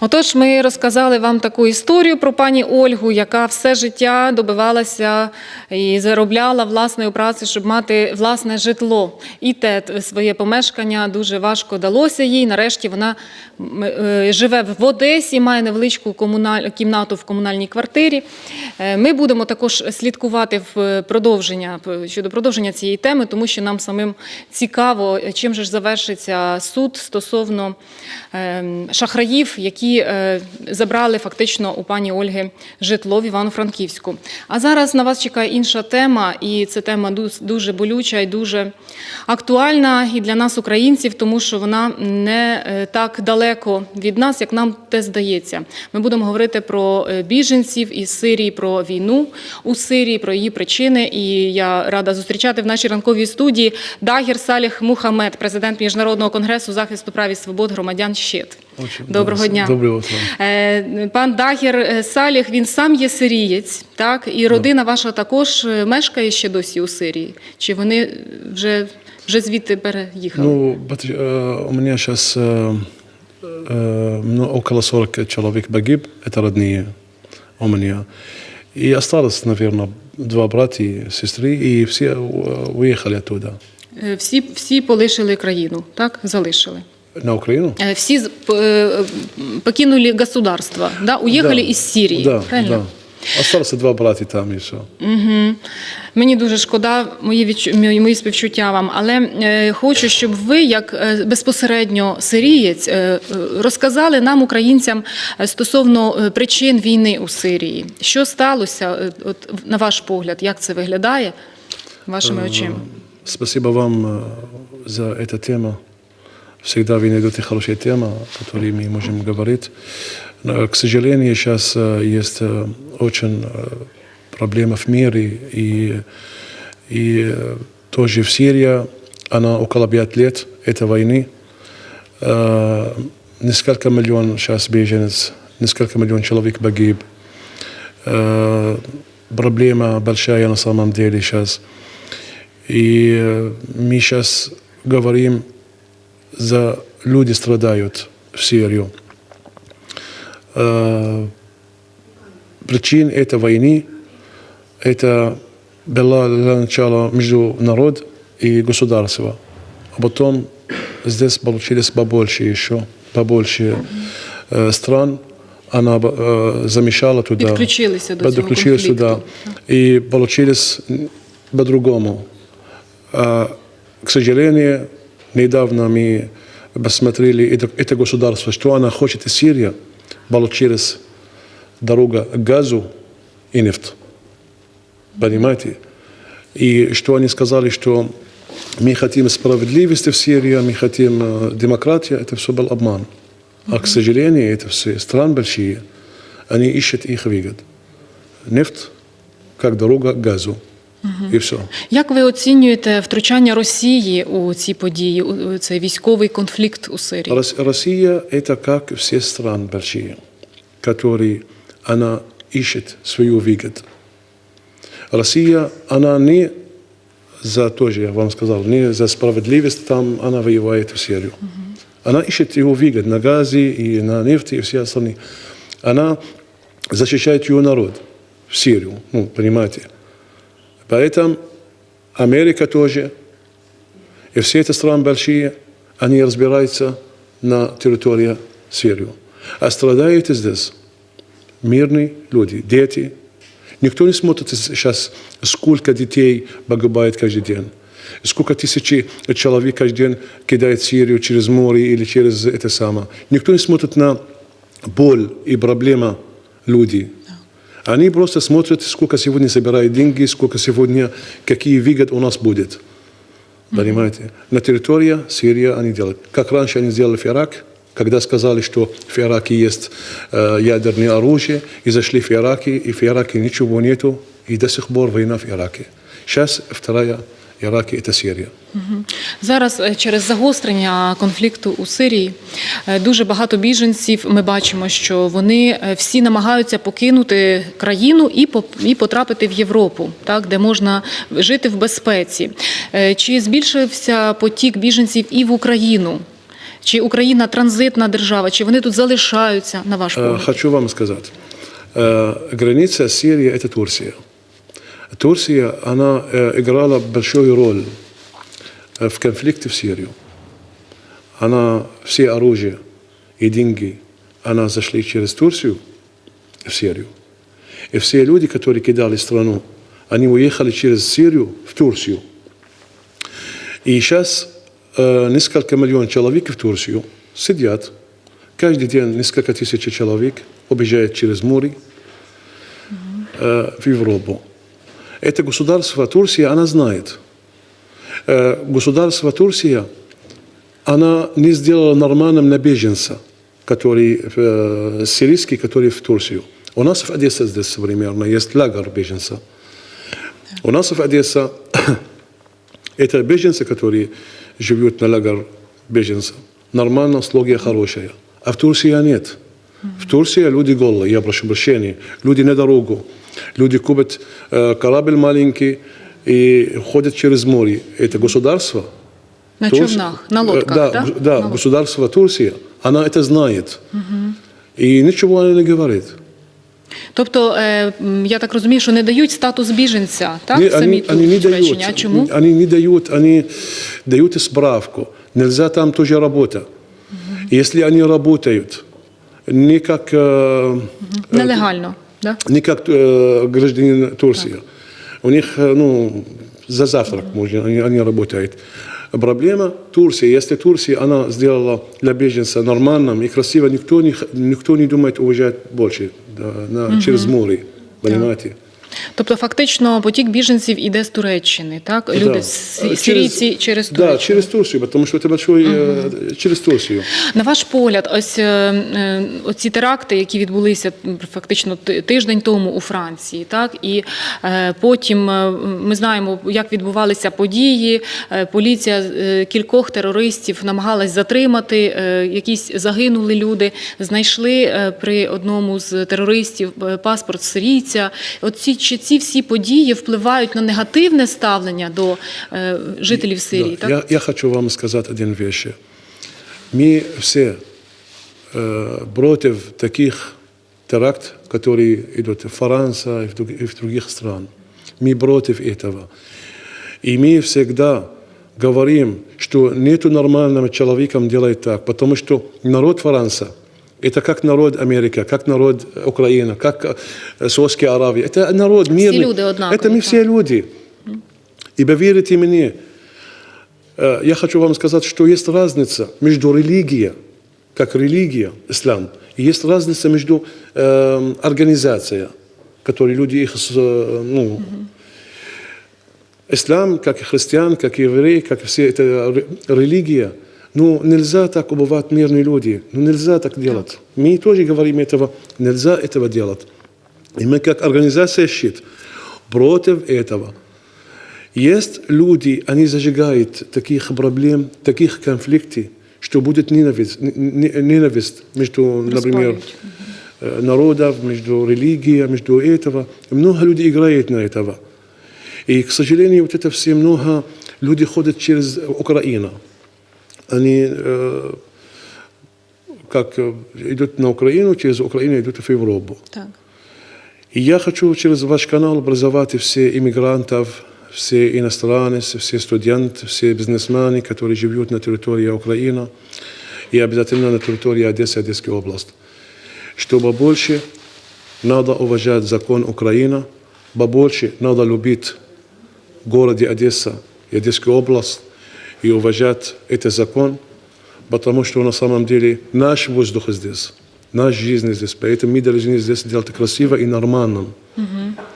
Отож, ми розказали вам таку історію про пані Ольгу, яка все життя добивалася і заробляла власною працею, щоб мати власне житло. І те своє помешкання дуже важко далося їй. Нарешті вона е, живе в Одесі, має невеличку кімнату в комунальній квартирі. Е, Ми будемо також слідкувати в продовження щодо продовження цієї теми, тому що нам самим цікаво, чим же ж завершиться суд стосовно ем, шахраїв, які е, забрали фактично у пані Ольги житло в Івано-Франківську. А зараз на вас чекає інша тема, і це тема дуже болюча і дуже актуальна і для нас, українців, тому що вона не е, так далеко від нас, як нам те здається. Ми будемо говорити про е, біженців із Сирії, про війну у Сирії, про її причини. І я рада зустрічати в нашій ранковій студії Дагір Саліх Мухаммед, президент міжнародного конгресу захисту прав і свобод громадян. ЩИТ. Очень Доброго да, дня. Доброго утра. Е, Пан Дагір е, Саліх, він сам є сирієць, так? І родина ваша також е, мешкає ще досі у Сирії? Чи вони е, вже, вже звідти переїхали? Ну, бат- э, у меня сейчас ну, около 40 человек погиб, это родные у меня. И осталось, наверное, два брата и сестры, и все э, уехали оттуда. Е, Всі, всі полишили країну, так? Залишили. На Украину? Е, Всі з- е, покинули государство, да? уїхали Да. із Сирії, Да, правильно? да. Осталось два брата там и все. Угу. Мені дуже шкода, мої відчу... мої співчуття вам, але е, хочу, щоб ви, як е, безпосередньо сирієць, е, е, розказали нам, українцям, е, стосовно е, причин війни у Сирії. Що сталося, е, от, на ваш погляд, як це виглядає вашими очима? Спасибо вам э, за эту тему. Всегда вы найдете хорошие темы, которые мы можем говорить. Но, к сожалению, сейчас э, есть э, очень э, проблема в мире, и, и э, тоже в Сирии, она около пять лет этой войны. Э, Несколько миллион сейчас беженец, несколько миллион человек погиб. Э, Проблема большая на самом деле сейчас. И э, мы сейчас говорим, за люди страдают в Сирию. Э, Причин этой войны это была для начала между народ и государство. А потом здесь получились побольше еще, побольше э, стран. Она э, замешала туда. Підключилися до цього Подключились конфлікту. сюда. И получились по-другому. А, к сожалению, недавно мы посмотрели это, это государство, что она хочет из Сирии, получилась дорога к газу и нефть. Понимаете? И что они сказали, что мы хотим справедливости в Сирии, мы хотим э, демократию, это все был обман. А, к сожалению, это все страны большие, они ищут их выгод. Нефть как дорога к газу. И все. Як ви оцінюєте втручання Росії у ці події, у у цей військовий конфлікт у Сирії? Рос- Россия – это как все страны большие, которые она ищет свою выгоду. Россия, она не за тоже, я вам сказал, не за справедливость, там она воевает в Сирию. Она ищет его выгод на газе и на нефти и все остальные. Она защищает ее народ в Сирию, ну, понимаете. Поэтому Америка тоже и все эти страны большие, они разбираются на территории Сирии. А страдают здесь мирные люди, дети. Никто не смотрит сейчас, сколько детей погибает каждый день. Сколько тысяч человек каждый день кидает Сирию через море или через это самое. Никто не смотрит на боль и проблемы людей. Они просто смотрят, сколько сегодня собирают деньги, сколько сегодня, какие выгоды у нас будет. Понимаете? На территории Сирии они делают. Как раньше они сделали в Ирак, когда сказали, что в Ираке есть э, ядерное оружие, и зашли в Ираке, и в Ираке ничего нету, и до сих пор война в Ираке. Сейчас вторая Ираке – это Сирия. Зараз е, через загострення конфлікту у Сирії е, дуже багато біженців. Ми бачимо, що вони е, всі намагаються покинути країну і поп- і потрапити в Європу, так де можна жити в безпеці. Е, Чи збільшився потік біженців і в Україну? Чи Україна транзитна держава, чи вони тут залишаються, на ваш Э, погляд? Хочу вам сказать. Э, Граница Сирии – это Турция. Турция, она э, играла большую роль э, в конфликте в Сирию. Она все оружие и деньги, она зашли через Турцию в Сирию. И все люди, которые кидали страну, они уехали через Сирию в Турцию. И сейчас э, несколько миллионов человек в Турцию сидят. Каждый день несколько тысяч человек убежают через море э, в Европу. Это государство Турция, она знает. Э, государство Турция, она не сделала нормальным на беженца, который э, сирийский, который в Турцию. У нас в Одессе здесь примерно есть лагерь беженца. У нас в Одессе это беженцы, которые живут на лагерь беженца. Нормально, слуги хорошие. А в Турции нет. В Турции люди голые, я прошу прощения. Люди на дорогу. Люди купят э, корабль маленький и ходят через море. Это государство. На Турция- човнах, на э, лодках, да? да? гос- да, На лодках. государство Турция, она это знает. И ничего она не говорит. Тобто, е, м, я так розумію, що не дають статус біженця, так? Не, самі они, тут, они не в Туреччині. дают. А чому? Они не дают, они дают справку. Нельзя там тоже работа. Если они работают не как, э, Нелегально, да? не как э, гражданин Турции, у них э, ну, за завтрак можно, они, они работают. Проблема Турции. Если Турция она сделала для беженца нормальным и красиво, никто не, х- никто не думает уезжать больше да, на, через море. Понимаете? Тобто, фактично, потік біженців іде з Туреччини, так? Люди, Да. з- Э, сирійці через Туреччину. Да, через Турцию, потому что это большой, э, через Турцию. На ваш погляд, ось е, е, оці теракти, які відбулися м, фактично ти- тиждень тому у Франції, так і е, потім е, ми знаємо, як відбувалися події. Е, Поліція е, кількох терористів намагалась затримати. е, Якісь загинули люди, знайшли е, при одному з терористів е, паспорт сирійця. От ці чи ці всі події впливають на негативне ставлення до е, жителів Сирії? Да, Так Я, я хочу вам сказать один вещь. Мы все э, против таких терактов, которые идут в Франции и в, друг- и в других стран. Мы против этого. И мы всегда говорим, что нету нормального человека делать так, потому что народ Франции это как народ Америки, как народ Украины, как э, Саудовская Аравия. Это народ мирный. люди однакові, это мы все люди. И поверьте мне, э, я хочу вам сказать, что есть разница между религией, как религия, ислам, и есть разница между э, организацией, которые люди их, э, ну, ислам, как и христиан, как и евреи, как все это ре- религия, ну, нельзя так убивать мирные люди, ну, нельзя так делать. Мы тоже говорим этого, нельзя этого делать. И мы как организация «Щит» против этого. Есть люди, они зажигают таких проблем, таких конфликтов, что будет ненависть, н- н- ненависть между, например, Распаливать. э, народов, между религией, между этого. И много людей играет на этого. И, к сожалению, вот это все много люди ходят через Украину. Они э, как э, идут на Украину, через Украину идут в Европу. так. И я хочу через ваш канал образовать все иммигрантов, все иностранцы, все студенты, все бизнесмены, которые живут на территории Украины и обязательно на территории Одессы, Одесской области. Чтобы больше надо уважать закон Украины, побольше надо любить город Одесса и Одесскую область и уважать этот закон, потому что на самом деле наш воздух здесь, наша жизнь здесь, поэтому мы должны здесь делать красиво и нормально.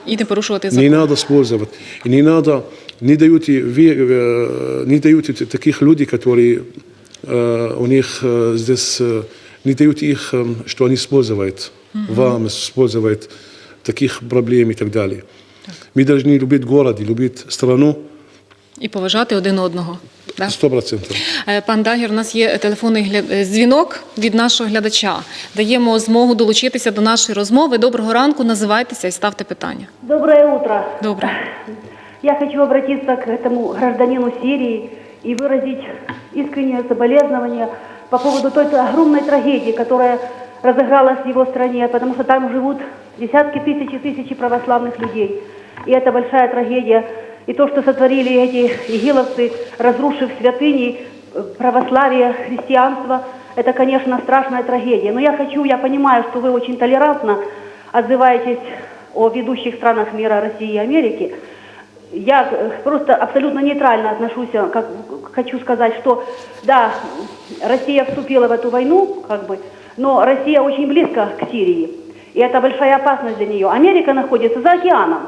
І не порушувати Не закон. надо использовать. И не надо, не даете, ве- э, не даете таких людей, которые э, у них э, здесь, э, не даете их, э, что они используют, вам используют таких проблем и так далее. Мы должны любить город и любить страну І поважати один одного. Да? сто процентов. Е, Пан Дагер, у нас є телефонний гля- е, дзвінок від нашого глядача. Даємо змогу долучитися до нашої розмови. Доброго ранку, називайтеся і ставте питання. Доброе утро. Добре. Я хочу обратиться к этому гражданину Сирии и выразить искреннее соболезнование по поводу той огромной трагедии, которая разыгралась в его стране, потому что там живут десятки тысяч и тысячи православных людей. И это большая трагедия. И то, что сотворили эти игиловцы, разрушив святыни, э, православие, христианство, это, конечно, страшная трагедия. Но я хочу, я понимаю, что вы очень толерантно отзываетесь о ведущих странах мира России и Америки. Я э, просто абсолютно нейтрально отношусь, э, как, хочу сказать, что да, Россия вступила в эту войну, как бы, но Россия очень близко к Сирии, и это большая опасность для нее. Америка находится за океаном.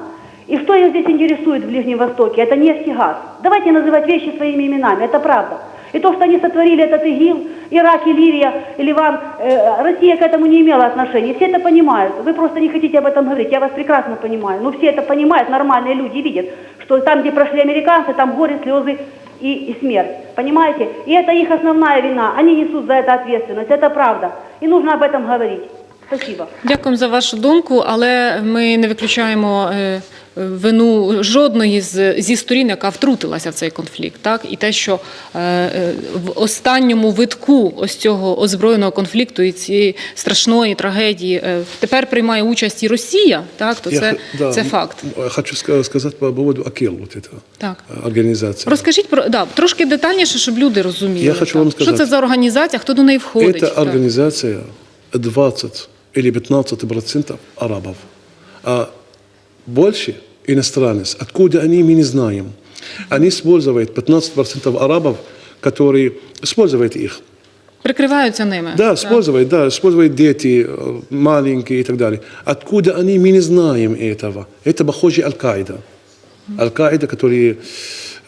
И что ее здесь интересует в Ближнем Востоке? Это нефть и газ. Давайте называть вещи своими именами, это правда. И то, что они сотворили этот ИГИЛ, Ирак и Ливия, и Ливан, э, Россия к этому не имела отношения. Все это понимают. Вы просто не хотите об этом говорить. Я вас прекрасно понимаю. Но все это понимают, нормальные люди видят, что там, где прошли американцы, там горе, слезы и, и смерть. Понимаете? И это их основная вина. Они несут за это ответственность. Это правда. И нужно об этом говорить. Спасибо. Дякуємо за вашу думку, але ми не виключаємо е, вину жодної з зі сторін, яка втрутилася в цей конфлікт. Так і те, що е, е, в останньому витку ось цього озброєного конфлікту і цієї страшної трагедії е, тепер приймає участь і Росія. Так, то Я це, х- да, це м- факт. Хочу ска- сказать по поводу АКИЛ, вот это, Так. э, организация. Розкажіть про да, трошки детальніше, щоб люди розуміли. Я хочу так. вам що сказати. це за організація, хто до неї входить. Это так. организация 20 или 15 процентов арабов. А больше иностранец. Откуда они, мы не знаем. Они используют 15 процентов арабов, которые используют их. Прикриваються ними. Да, используют, да, используют дети э, маленькие и так далее. Откуда они, мы не знаем этого. Это похоже Аль-Каида. Аль-Каида, который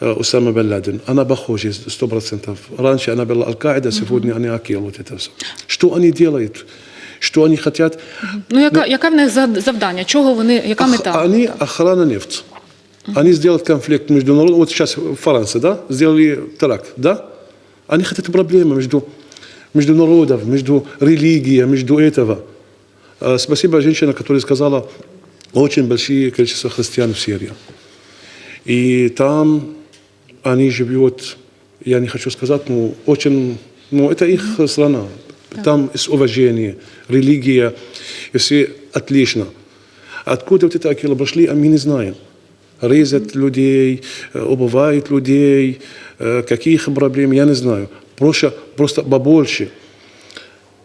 э, Усама бен Ладен, она похожа сто процентов. Раньше она была Аль-Каида, сегодня они Акил, вот это все. Что они делают? Что они хотят? Ну, яка, яка в них зад- завдання? Чого вони, яка Ах- мета? Они охрана нефть. Они сделают конфликт между народом. Вот сейчас Франция, да, сделали теракт, да? Они хотят проблемы между, между народов, между религией, между этого. А, Спасибо женщине, которая сказала, очень большие количество христиан в Сирии. И там они живут, я не хочу сказать, но очень, ну, это их страна. Там есть уважение, религия, и все отлично. Откуда вот это акила пошли, а мы не знаем. Резать людей, э, убивают людей, э, каких проблем, я не знаю. Просто, просто побольше.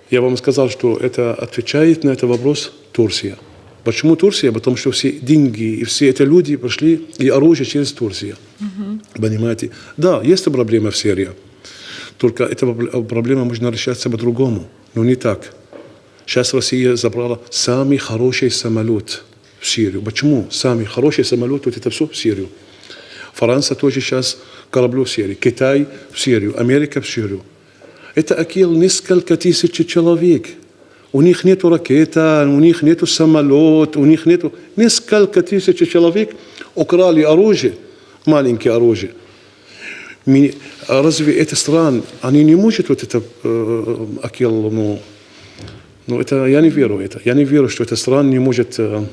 Я вам сказал, что это отвечает на этот вопрос Турция. Почему Турция? Потому что все деньги и все эти люди прошли и оружие через Турцию. Понимаете? Да, есть проблема в Сирии. Только эта пробл- проблема можно решаться по-другому. Но не так. Сейчас Россия забрала самый хороший самолет в Сирию. Почему? Самый хороший самолет, вот это все в Сирию. Франция тоже сейчас кораблю в Сирии. Китай в Сирию. Америка в Сирию. Это Акил несколько тысяч человек. У них нету ракета, у них нету самолет, у них нету... Несколько тысяч человек украли оружие, маленькие оружие. Ми- а Разве это стран, они не могут вот это э, Акил, ну, ну, это я не верю в это. Я не верю, что эта страна не может э,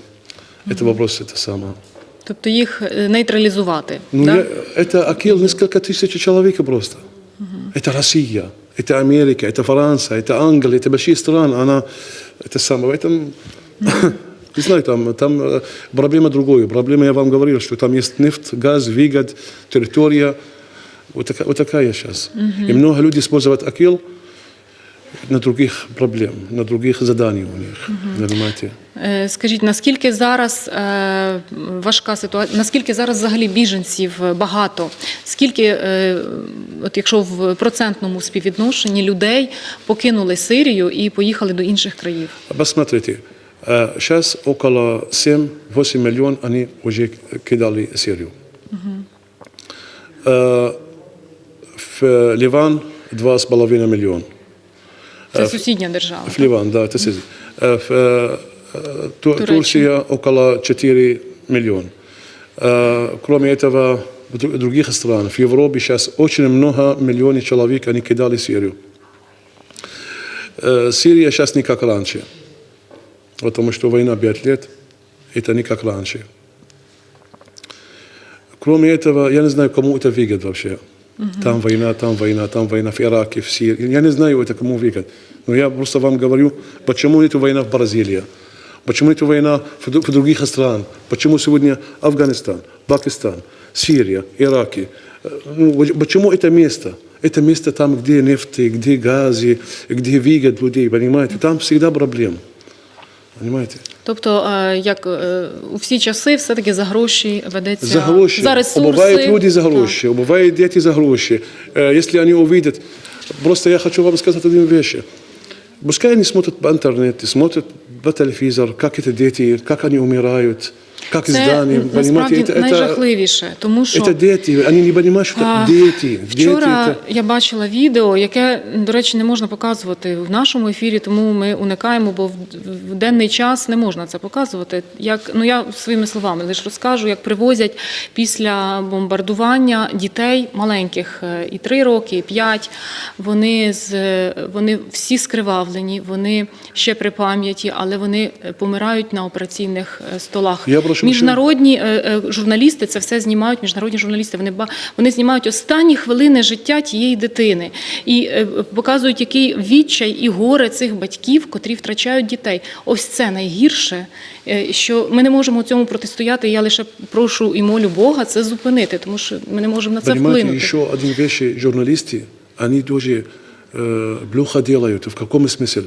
это вопрос это самое. Тобто їх е, нейтралізувати. Ну, да? я, это Акил несколько тысяч человек просто. Это Россия, это Америка, это Франция, это Англия, это большие страны. Она это самое. Поэтому, не знаю, там, там э, проблема другая. Проблема, я вам говорил, что там есть нефть, газ, выгод, территория. Вот вот такая сейчас. И много людей используют Акил на других проблем, на других заданий у них. Понимаете? Е, Скажіть, наскільки зараз е, важка ситуація, наскільки зараз взагалі біженців багато? Скільки, е, от якщо в процентному співвідношенні людей покинули Сирію і поїхали до інших країв? Посмотрите, э, сейчас около 7-8 миллион они уже кидали Сирию. Э, В Ливан 2,5 миллиона. Це сусідня держава. В Ливан, да, это сизы. Э, В э, э, Ту- Туреччина. Турция около 4 миллиона. Э, Кроме этого, в дру- других стран, в Европе сейчас очень много миллионов человек, они кидали Сирию. Э, Сирия сейчас не как раньше, потому что война 5 лет, это не как раньше. Кроме этого, я не знаю, кому это выгодно вообще. Там война, там война, там война в Ираке, в Сирии. Я не знаю, это кому выгодно. Но я просто вам говорю, почему эта война в Бразилии, почему эта война в ду- в других странах, почему сегодня Афганистан, Пакистан, Сирия, Ираки. Э, ну, вот почему это место? Это место там, где нефть, где газы, где выгод людей, понимаете? Там всегда проблем. Понимаете? Тобто, е, як е, у всі часи, все-таки за гроші ведеться За гроші. за ресурси. Обувають люди за Так. обувають діти за гроші. Якщо вони они просто я хочу вам сказати одну вещь. Пускай они смотрят по интернету, смотрят по телевизору, как это дети, как они умирают, как Це здания. насправді Понимаете, это, это, найжахливіше, тому що это дети, они не понимают, что А, это дети. Вчора дети это... я бачила відео, яке, до речі, не можна показувати в нашому ефірі, тому ми уникаємо, бо в, в денний час не можна це показувати. Як ну я своїми словами лише розкажу, як привозять після бомбардування дітей маленьких е, і три роки, і п'ять. Вони з вони всі скривавлені, вони ще при пам'яті, але вони е, помирають на операційних е, столах. Я прошу Міжнародні е, е, журналісти це все знімають. Міжнародні журналісти вони ба- вони знімають останні хвилини життя тієї дитини і е, показують, який відчай і горе цих батьків, котрі втрачають дітей. Ось це найгірше, е, що ми не можемо цьому протистояти. Я лише прошу і молю Бога це зупинити, тому що ми не можемо на це Понимаете, вплинути. еще один вещь, журналисты, они тоже э, плохо делают. В каком смысле?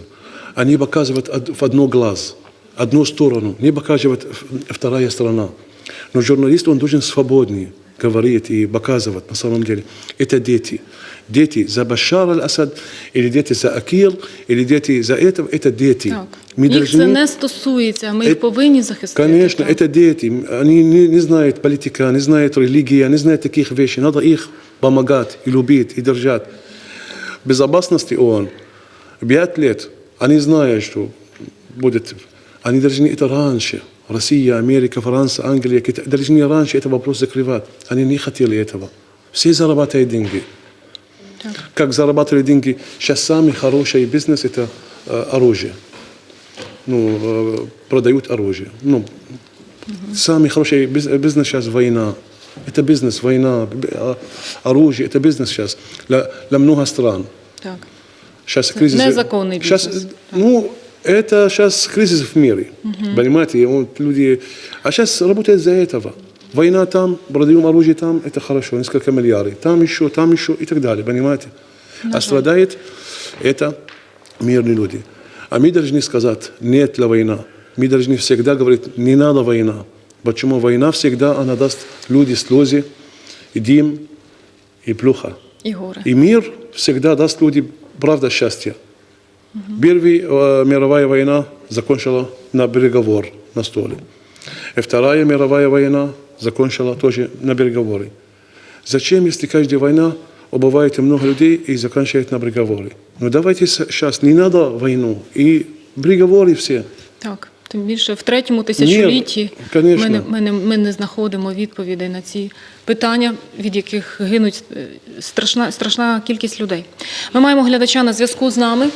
Они показывают од- в одно глаз, одну сторону, не показывают в- вторая сторона. Но журналист, он должен свободнее говорить и показывать на самом деле. Это дети. Дети за Башар аль-Асад, или дети за Акил, или дети за этого, это дети. Так. Мы Їх це должны- не стосується, ми Е- їх повинні захистити. Конечно, так. это дети. Они не, не знают политика, не знают религии, не знают таких вещей. Надо их помогать и любить, и держать. Безопасности ООН. Пять лет. Они знают, что будет. Они должны это раньше. Россия, Америка, Франция, Англия какие-то должны раньше этот вопрос закрывать. Они не хотели этого. Все зарабатывают деньги. Как зарабатывали деньги? Сейчас самый хороший бизнес – это э, оружие. Ну, э, продают оружие. Ну, Самый хороший биз- бизнес сейчас война. Это бизнес, война, б- а, оружие, это бизнес сейчас для, для много стран. Так. Сейчас кризис. незаконный Сейчас, бизнес. ну, это сейчас кризис в мире. Понимаете, и вот люди. А сейчас работают за этого. Война там, продаем оружие там, это хорошо, несколько миллиардов. Там еще, там еще и так далее, понимаете? А страдает это мирные люди. А мы должны сказать нет для войны. Мы должны всегда говорить, не надо война. Почему война всегда, она даст люди слезы, и дым, и плохо. І горе. И мир всегда даст людям, правда, счастье. Первая э, мировая война закончила на переговор на столе. И Вторая мировая война закончила тоже на переговоры. Зачем, если каждая война убивает много людей и заканчивает на переговоры? Ну давайте сейчас, не надо войну, и переговоры все. Так, тим більше в третьому тисячолітті конечно. ми не, ми, не, ми не знаходимо відповідей на ці питання, від яких гинуть е, страшна, страшна кількість людей. Ми маємо глядача на зв'язку з нами.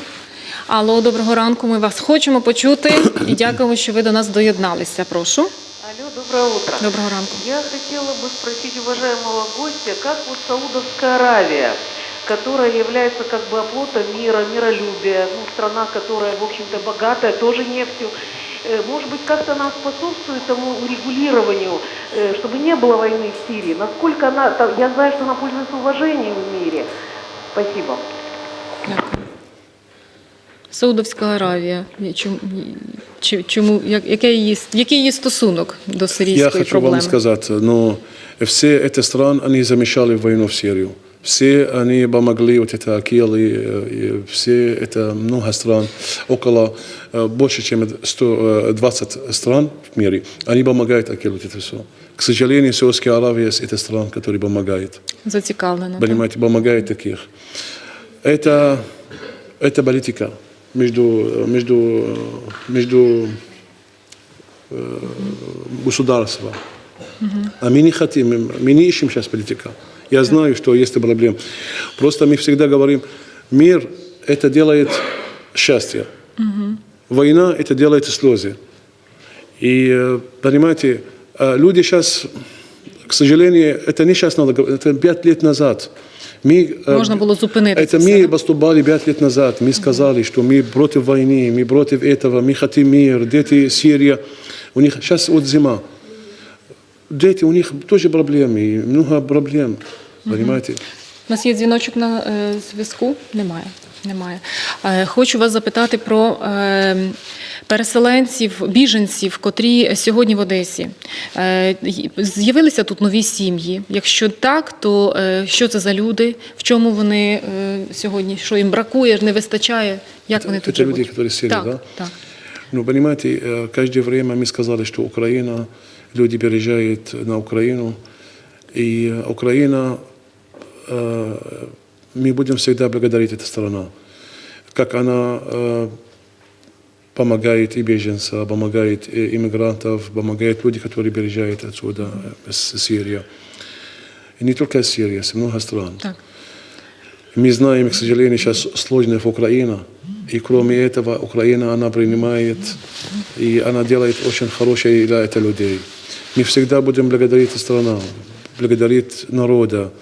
Алло, доброго ранку. Ми вас хочемо почути і дякуємо, що ви до нас доєдналися. Прошу. Алло, доброе утро. Доброго ранку. Я хотела бы спросить уважаемого гостя, как вот Саудовская Аравия, которая является как бы оплотом мира, миролюбия, ну, страна, которая, в общем-то, богатая, тоже нефтью, э, может быть, как-то она способствует тому урегулированию, э, чтобы не было войны в Сирии? Насколько она, там, я знаю, что она пользуется уважением в мире. Спасибо. Дякую. Саудовська Аравія. Чому, чи- чому, як, яке її, який її стосунок до сирійської Я хочу проблеми? вам сказать, но все эти страны, они замешали войну в Сирию. Все они помогли, вот это Акил, и, и все это много стран, около э, больше, чем 120 стран в мире, они помогают Акилу вот это все. К сожалению, Саудовская Аравия – это стран, которые помогают. Зацікавлена. так? Понимаете, помогает таких. Это, это политика между, между, между э, государством. А мы не хотим, мы не ищем сейчас политика. Я знаю, что есть проблемы. Просто мы всегда говорим, мир это делает счастье. Война это делает слезы. И, э, понимаете, э, люди сейчас, к сожалению, это не сейчас надо говорить, это пять лет назад. Мы, э, Можна було зупинити Это це все, мы да? выступали пять лет назад, мы сказали, что мы против войны, мы против этого, мы хотим мир, дети Сирия, у них сейчас вот зима, дети, у них тоже проблемы, и много проблем, понимаете? У нас є дзвіночок на е, зв'язку? Немає. Немає. Е, Хочу вас запитати про е, переселенців, біженців, котрі сьогодні в Одесі. Е, й- З'явилися тут нові сім'ї. Якщо так, то е, що це за люди? В чому вони е, сьогодні? Що їм бракує, не вистачає? Як вони Это тут люди, живуть? которые сели, так, да? так. Ну, понимаете, э, каждое время мы сказали, что Украина, люди переезжают на Украину, и э, Украина, э, мы будем всегда благодарить эту страну, как она э, помогает и беженцам, помогает и иммигрантов, помогает люди, которые переезжают отсюда, э, с Сирии. И не только из Сирии, с много стран. так. Мы знаем, к сожалению, сейчас сложная Украина. И кроме этого, Украина, она принимает, и она делает очень хорошее для этих людей. Мы всегда будем благодарить страну, благодарить народа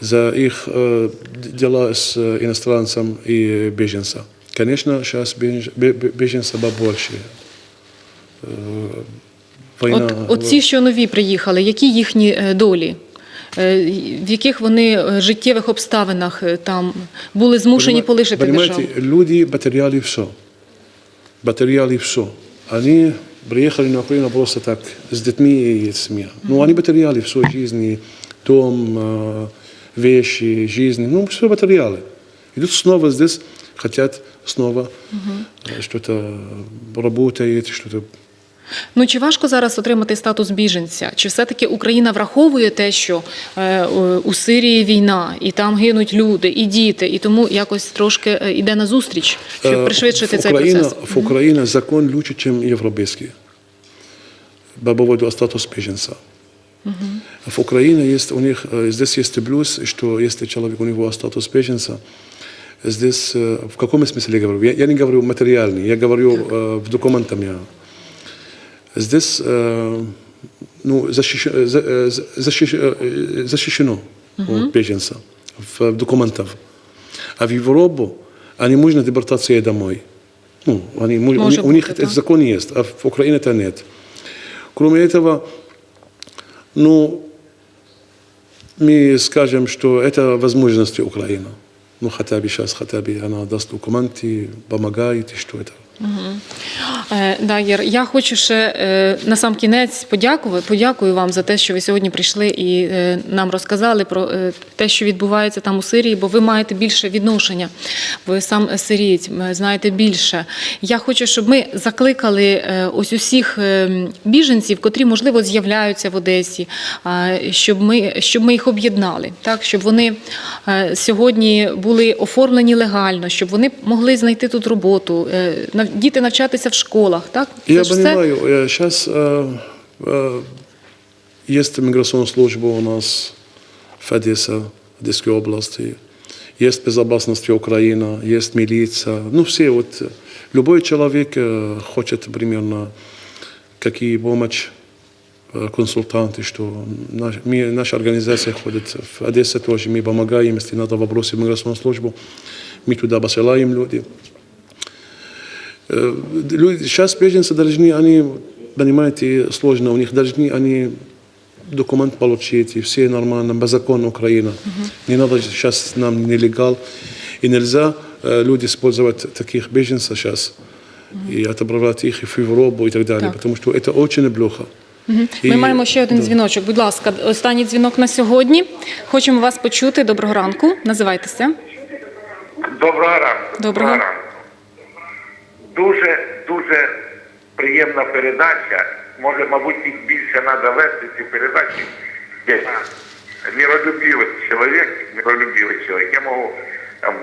за их э, дела с э, иностранцем и беженцем. Конечно, сейчас беж- бе- бе- беженцев побольше. Э, Война. От, от ці, що нові приїхали, які їхні е, долі? Е, В яких вони е, життєвих обставинах е, там були змушені Понима- полишити державу? Понимаете, люди потеряли все. Потеряли все. Они приехали на Украину просто так, с детьми и с семьей. Ну, они потеряли все жизни, дом, э, вещи, жизнь. Ну, все потеряли. Идут снова здесь, хотят снова э, что-то работает, что-то Ну чи важко зараз отримати статус біженця? Чи все-таки Україна враховує те, що е, у- Сирії війна, і там гинуть люди, і діти, і тому якось трошки е, йде на зустріч, щоб Э, пришвидшити в цей Украина, процес? В Украине закон лучше, чем европейский. По поводу статуса беженца. В Украине есть у них, э, здесь есть и плюс, что если человек, у него статус беженца, здесь, э, в каком смысле я говорю? Я, я не говорю материальный, я говорю э, в документах. Я. Здесь э, ну, защищ- за- э, защищ- э, защищено у беженца в, в документах. А в Европу они можно депортация домой. Ну, они, мо- у, Может у них быть, этот да. закон есть, а в Украине это нет. Кроме этого, ну, мы скажем, что это возможности Украины. Ну, хотя бы сейчас, хотя бы она даст документы, помогает, и что это. Е, Да, я хочу ще е, на сам кінець подякувати. Подякую вам за те, що ви сьогодні прийшли і е, нам розказали про те, що відбувається там у Сирії, бо ви маєте більше відношення. Ви сам сирієць, знаєте більше. Я хочу, щоб ми закликали ось усіх е, біженців, котрі можливо з'являються в Одесі, щоб ми щоб ми їх об'єднали, так щоб вони сьогодні були оформлені легально, щоб вони могли знайти тут роботу, діти навчатися в школах. Так Я ж все. понимаю, сейчас э, э, есть миграционная служба у нас в Одессе, в Одесской области, есть безопасность Украина, есть милиция, ну все вот, э, любой человек э, хочет примерно какие помощь, э, консультанты, что наш, мы- наша организация ходит в Одессе тоже, мы помогаем, если надо вопросы в миграционную службу, мы туда посылаем люди. Э, Люди, сейчас беженцы должны, они, понимаете, сложно, у них должны они документ получить, и все нормально, по закону Украины. Не надо сейчас нам нелегал, и нельзя э, люди использовать таких беженцев сейчас и отправлять их в Европу и так далее, Так. потому что это очень плохо. Ми І- маємо ще один да. дзвіночок. Будь ласка, останній дзвінок на сьогодні. Хочемо вас почути. Доброго ранку. Називайтеся. Доброго ранку. Доброго. ранку. Дуже дуже приємна передача. Може, мабуть, їх більше треба вести ці передачі. Я миролюбивий чоловік, миролюбивий чоловік. Я можу там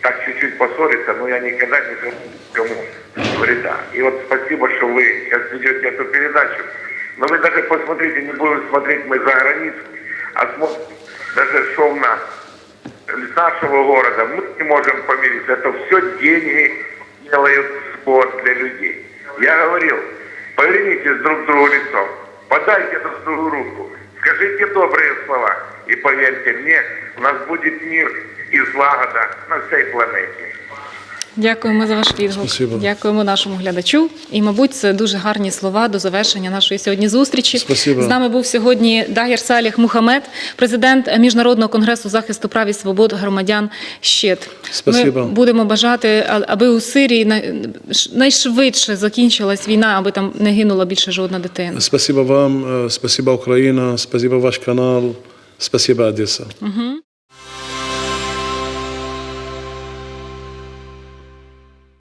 так чуть-чуть поссориться, но я никогда не желаю кому вреда. И вот спасибо, что вы сейчас ведете эту передачу. Но вы даже посмотрите, не будем смотреть мы за границу, а смотрим даже шоу на нашего города, мы не можем помириться. Это все деньги делают спорт для людей. Я говорил, повернитесь друг к другу лицом, подайте друг другу руку, скажите добрые слова. и поверьте мне, у нас будет мир и злагода на всей планете. Дякуємо за ваш відгук. Спасибо. Дякуємо нашому глядачу. І, мабуть, це дуже гарні слова до завершення нашої сьогодні зустрічі. Спасибо. З нами був сьогодні Дагір Саліх Мухамед, президент Міжнародного конгресу захисту прав і свобод громадян ЩЕТ. Спасибо. Ми будемо бажати, аби у Сирії най- найшвидше закінчилась війна, аби там не гинула більше жодна дитина. Спасибо вам, э, спасибо Украина, спасибо ваш канал, спасибо Одесса. Угу.